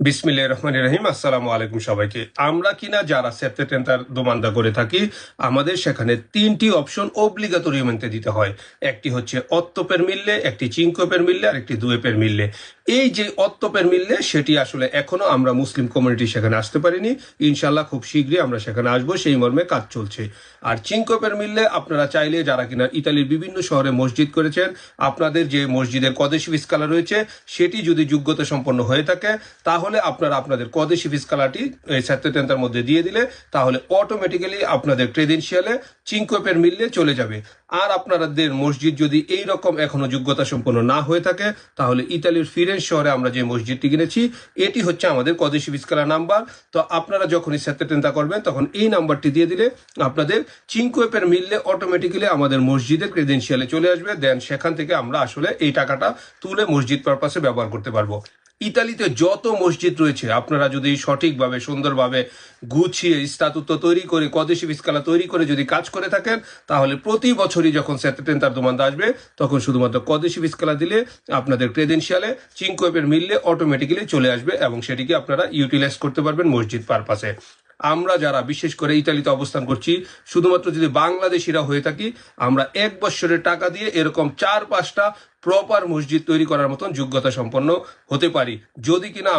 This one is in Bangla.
বিসমিল্লাহ রহমান রহিম। আসসালামু আলাইকুম সবাইকে। আমরা কিনা যারা সেপ্টেন্টার দোমান্দা করে থাকি, আমাদের সেখানে তিনটি অপশন অব্লিগাতরি মেনতে দিতে হয়। একটি হচ্ছে অত্তপের মিললে, একটি চিঙ্কপের মিললে আর একটি দুয়েপের মিললে। এই যে অত্তপের মিললে, সেটি আসলে এখনও আমরা মুসলিম কমিউনিটি সেখানে আসতে পারিনি। ইনশাল্লাহ খুব শীঘ্রই আমরা সেখানে আসব, সেই মর্মে কাজ চলছে। আর চিঙ্কপের মিললে আপনারা চাইলে যারা কিনা ইতালির বিভিন্ন শহরে মসজিদ করেছেন, আপনাদের যে মসজিদের কদেশি ফিসকালা রয়েছে, সেটি যদি যোগ্যতা সম্পন্ন হয়ে থাকে, তাহলে আপনারা আপনাদের কদেশি ফিসকালাটি এই সেপ্টেন্টার মধ্যে দিয়ে দিলে তাহলে অটোমেটিক্যালি আপনাদের ক্রেডেন্সিয়ালে চিঙ্কপের মিললে চলে যাবে। আর আপনাদের মসজিদ যদি এই রকম এখনও যোগ্যতা সম্পন্ন না হয়ে থাকে, তাহলে ইতালির ফিরেন্স শহরে আমরা যে মসজিদটি কিনেছি, এটি হচ্ছে আমাদের কদেশি ফিসকালা নাম্বার। তো আপনারা যখনই সেপ্টেন্টা করবেন, তখন এই নাম্বারটি দিয়ে দিলে আপনাদের চিঙ্কোয়েপের মিললে অটোমেটিক্যালি আমাদের মসজিদের ক্রেডেন্সিয়ালে চলে আসবে। দেন সেখান থেকে আমরা আসলে এই টাকাটা তুলে মসজিদ পারপাসে ব্যবহার করতে পারব। ইতালিতে যত মসজিদ রয়েছে, আপনারা যদি সঠিকভাবে, সুন্দরভাবে গুছিয়ে স্তাতুত্ব তৈরি করে, কদেশি বিস্কালা তৈরি করে যদি কাজ করে থাকেন, তাহলে প্রতি বছরই যখন সেতেন তার দোমান্দ আসবে, তখন শুধুমাত্র কদেশি বিস্কালা দিলে আপনাদের ক্রেডেন্সিয়ালে চিঙ্কোয়েপের মিললে অটোমেটিক্যালি চলে আসবে এবং সেটিকে আপনারা ইউটিলাইজ করতে পারবেন মসজিদ পারপাসে আমরা যারা, বিশেষ করে ইতালিতে অবস্থান করছি, শুধুমাত্র যদি বাংলাদেশিরা হয়ে থাকি, আমরা এক বছরের টাকা দিয়ে এরকম চার পাঁচটা প্রপার মসজিদ তৈরি করার মতন যোগ্যতা সম্পন্ন হতে পারি। যদি কিনা